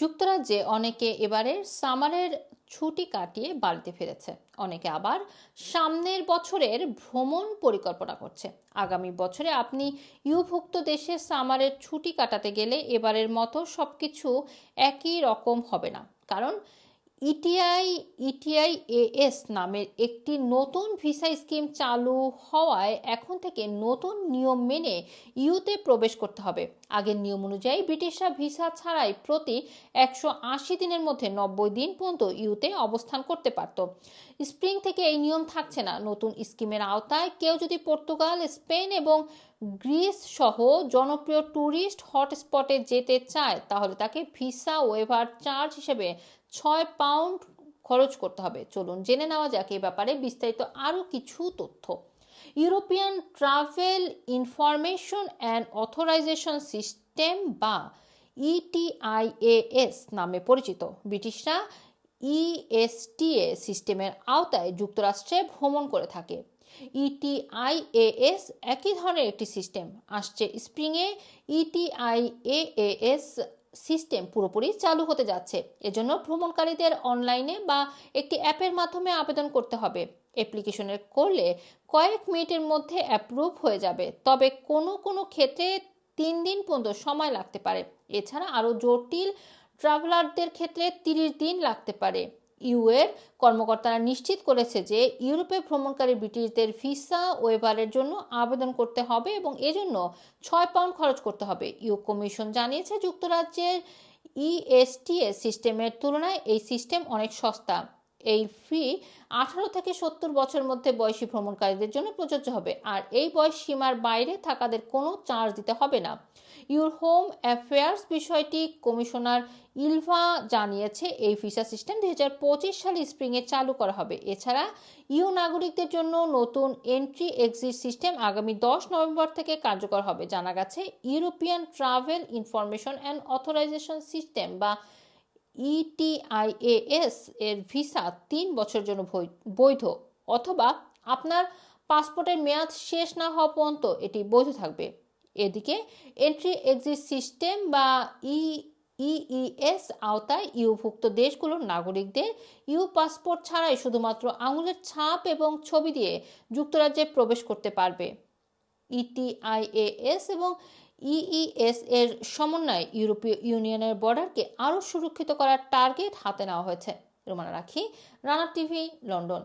যুক্তরাজ্যে অনেকে এবারের সামারের ছুটি কাটিয়ে বাড়িতে ফিরেছে। অনেকে আবার সামনের বছরের ভ্রমণ পরিকল্পনা করছে। আগামী বছরে আপনি ইউভুক্ত দেশে সামারের ছুটি কাটাতে গেলে এবারের মতো সবকিছু একই রকম হবে না। কারণ ইটিআই ইটিআই এএস নামের একটি নতুন ভিসা স্কিম চালু হওয়ায় এখন থেকে নতুন নিয়ম মেনে ইউতে প্রবেশ করতে হবে। আগের নিয়ম অনুযায়ী ব্রিটিশরা ভিসা ছাড়াই প্রতি একশো আশি দিনের মধ্যে নব্বই দিন পর্যন্ত ইউতে অবস্থান করতে পারত। স্প্রিং থেকে এই নিয়ম থাকছে না। নতুন স্কিমের আওতায় কেউ যদি পর্তুগাল, স্পেন এবং গ্রিস সহ জনপ্রিয় ট্যুরিস্ট হটস্পটে যেতে চায়, তাহলে তাকে ভিসা ওয়েভার চার্জ হিসেবে ছয় পাউন্ড খরচ করতে হবে। চলুন জেনে নেওয়া যাক এ ব্যাপারে বিস্তারিত আরও কিছু তথ্য। European travel information and authorisation system বা ইটিআইএএস নামে পরিচিত। ব্রিটিশরা ইএসটিএ সিস্টেমের আওতায় যুক্তরাষ্ট্রে ভ্রমণ করে থাকে। ইটিআইএএস একই ধরনের একটি সিস্টেম। আসছে স্প্রিংয়ে ইটিআইএএস সিস্টেম পুরোপুরি চালু হতে যাচ্ছে। এজন্য ভ্রমণকারীদের অনলাইনে বা একটি অ্যাপের মাধ্যমে আবেদন করতে হবে। অ্যাপ্লিকেশনের করলে কয়েক মিনিটের মধ্যে অ্যাপ্রুভ হয়ে যাবে। তবে কোনো কোনো ক্ষেত্রে তিন দিন পর্যন্ত সময় লাগতে পারে। এছাড়া আরও জটিল ট্রাভেলারদের ক্ষেত্রে তিরিশ দিন লাগতে পারে। ইউএর কর্মকর্তারা নিশ্চিত করেছে যে ইউরোপে ভ্রমণকারী ব্রিটিশদের ভিসা ওয়েভারের জন্য আবেদন করতে হবে এবং এজন্য ছয় পাউন্ড খরচ করতে হবে। ইউ কমিশন জানিয়েছে যুক্তরাজ্যের ইএসটিএস সিস্টেমের তুলনায় এই সিস্টেম অনেক সস্তা। এই ফি আঠারো থেকে সত্তর বছরের মধ্যে বয়সী ভ্রমণকারীদের জন্য প্রযোজ্য হবে। আর এই বয়স সীমার বাইরে থাকাদের কোনো চার্জ দিতে হবে না। ইউর হোম অ্যাফেয়ার্স বিষয়টি কমিশনার ইলভা জানিয়েছে, এই ভিসা সিস্টেম দুই হাজার পঁচিশ সালে স্প্রিংয়ে চালু করা হবে। এছাড়া ইউ নাগরিকদের জন্য নতুন এন্ট্রি এক্সিট সিস্টেম আগামী দশ নভেম্বর থেকে কার্যকর হবে। জানা গেছে European travel information and authorisation system বা ইটিআইএএস এর ভিসা তিন বছরের জন্য বৈধ, অথবা আপনার পাসপোর্টের মেয়াদ শেষ না হওয়া পর্যন্ত এটি বৈধ থাকবে। এদিকে এন্ট্রি এক্সিট সিস্টেম বা ই ইইএস আওতায় ইউভুক্ত দেশগুলোর নাগরিকদের ইউ পাসপোর্ট ছাড়াই শুধুমাত্র আঙুলের ছাপ এবং ছবি দিয়ে যুক্তরাজ্যে প্রবেশ করতে পারবে। E ইটিআইএএস এবং ইইএস এর সমন্বয়ে ইউরোপীয় ইউনিয়নের বর্ডারকে আরও সুরক্ষিত করার টার্গেট হাতে নেওয়া হয়েছে। রোমানা রাখি, রানা টিভি, লন্ডন।